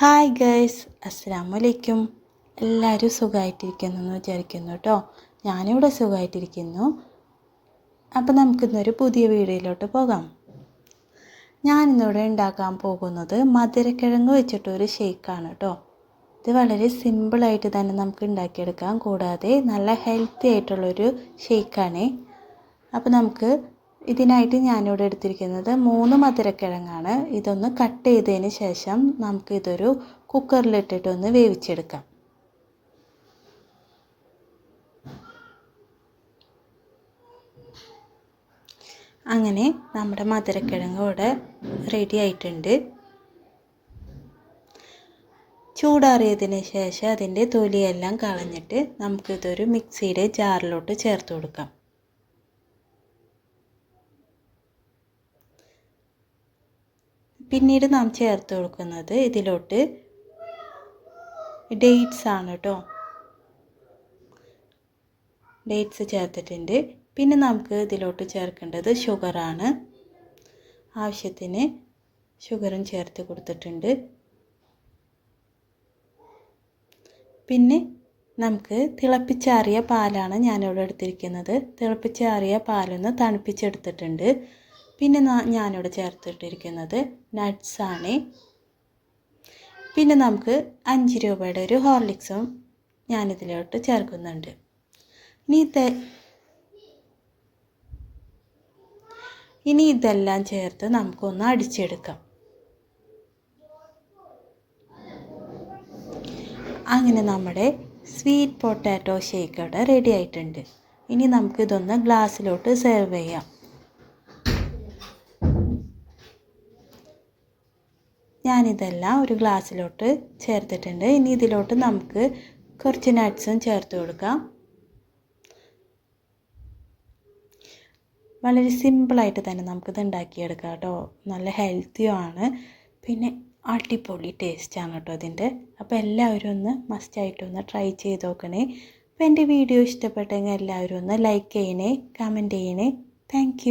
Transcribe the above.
Hi guys അസ്സാം വലൈക്കും എല്ലാവരും സുഖമായിട്ടിരിക്കുന്നു എന്ന് വിചാരിക്കുന്നു കേട്ടോ ഞാനിവിടെ സുഖമായിട്ടിരിക്കുന്നു അപ്പോൾ നമുക്കിന്നൊരു പുതിയ വീഡിയോയിലോട്ട് പോകാം. ഞാനിന്നിവിടെ ഉണ്ടാക്കാൻ പോകുന്നത് മധുരക്കിഴങ്ങ് വെച്ചിട്ടൊരു ഷേക്കാണ് കേട്ടോ ഇത് വളരെ സിമ്പിളായിട്ട് തന്നെ നമുക്ക് ഉണ്ടാക്കിയെടുക്കാം. കൂടാതെ നല്ല ഹെൽത്തി ആയിട്ടുള്ളൊരു ഷേക്കാണ്. അപ്പോൾ നമുക്ക് ഇതിനായിട്ട് ഞാനിവിടെ എടുത്തിരിക്കുന്നത് മൂന്ന് മധുരക്കിഴങ്ങാണ്. ഇതൊന്ന് കട്ട് ചെയ്തതിന് ശേഷം നമുക്കിതൊരു കുക്കറിലിട്ടിട്ടൊന്ന് വേവിച്ചെടുക്കാം. അങ്ങനെ നമ്മുടെ മധുരക്കിഴങ്ങ് ഇവിടെ റെഡി ആയിട്ടുണ്ട്. ചൂടാറിയതിന് ശേഷം അതിന്റെ തൊലിയെല്ലാം കളഞ്ഞിട്ട് നമുക്കിതൊരു മിക്സിയുടെ ജാറിലോട്ട് ചേർത്ത് കൊടുക്കാം. പിന്നീട് നാം ചേർത്ത് കൊടുക്കുന്നത് ഇതിലോട്ട് ഡേറ്റ്സ് ആണ് കേട്ടോ ഡേറ്റ്സ് ചേർത്തിട്ടുണ്ട്. പിന്നെ നമുക്ക് ഇതിലോട്ട് ചേർക്കേണ്ടത് ഷുഗറാണ് ആവശ്യത്തിന് ഷുഗറും ചേർത്ത് കൊടുത്തിട്ടുണ്ട്. പിന്നെ നമുക്ക് തിളപ്പിച്ചാറിയ പാലാണ് ഞാനിവിടെ എടുത്തിരിക്കുന്നത്. തിളപ്പിച്ചാറിയ പാലൊന്ന് തണുപ്പിച്ചെടുത്തിട്ടുണ്ട്. പിന്നെ ഞാനിവിടെ ചേർത്തിട്ടിരിക്കുന്നത് നട്ട്സാണ് പിന്നെ നമുക്ക് അഞ്ച് രൂപയുടെ ഒരു ഹോർലിക്സും ഞാനിതിലോട്ട് ചേർക്കുന്നുണ്ട്. ഇനി ഇനി ഇതെല്ലാം ചേർത്ത് നമുക്കൊന്ന് അടിച്ചെടുക്കാം. അങ്ങനെ നമ്മുടെ സ്വീറ്റ് പൊട്ടാറ്റോ ഷേക്ക് ഇവിടെ റെഡി ആയിട്ടുണ്ട്. ഇനി നമുക്കിതൊന്ന് ഗ്ലാസ്സിലോട്ട് സെർവ് ചെയ്യാം. ഞാനിതെല്ലാം ഒരു ഗ്ലാസ്സിലോട്ട് ചേർത്തിട്ടുണ്ട്. ഇനി ഇതിലോട്ട് നമുക്ക് കുറച്ച് നട്ട്സും ചേർത്ത് കൊടുക്കാം. വളരെ സിമ്പിളായിട്ട് തന്നെ നമുക്കിത് ഉണ്ടാക്കിയെടുക്കാം കേട്ടോ. നല്ല ഹെൽത്തിയുമാണ് പിന്നെ അടിപൊളി ടേസ്റ്റാണ് കേട്ടോ ഇതിന്റെ. അപ്പോൾ എല്ലാവരും ഒന്ന് മസ്റ്റായിട്ടൊന്ന് ട്രൈ ചെയ്ത് നോക്കണേ. അപ്പോൾ എന്റെ വീഡിയോ ഇഷ്ടപ്പെട്ടെങ്കിൽ എല്ലാവരും ഒന്ന് ലൈക്ക് ചെയ്യണേ കമന്റ് ചെയ്യണേ. താങ്ക്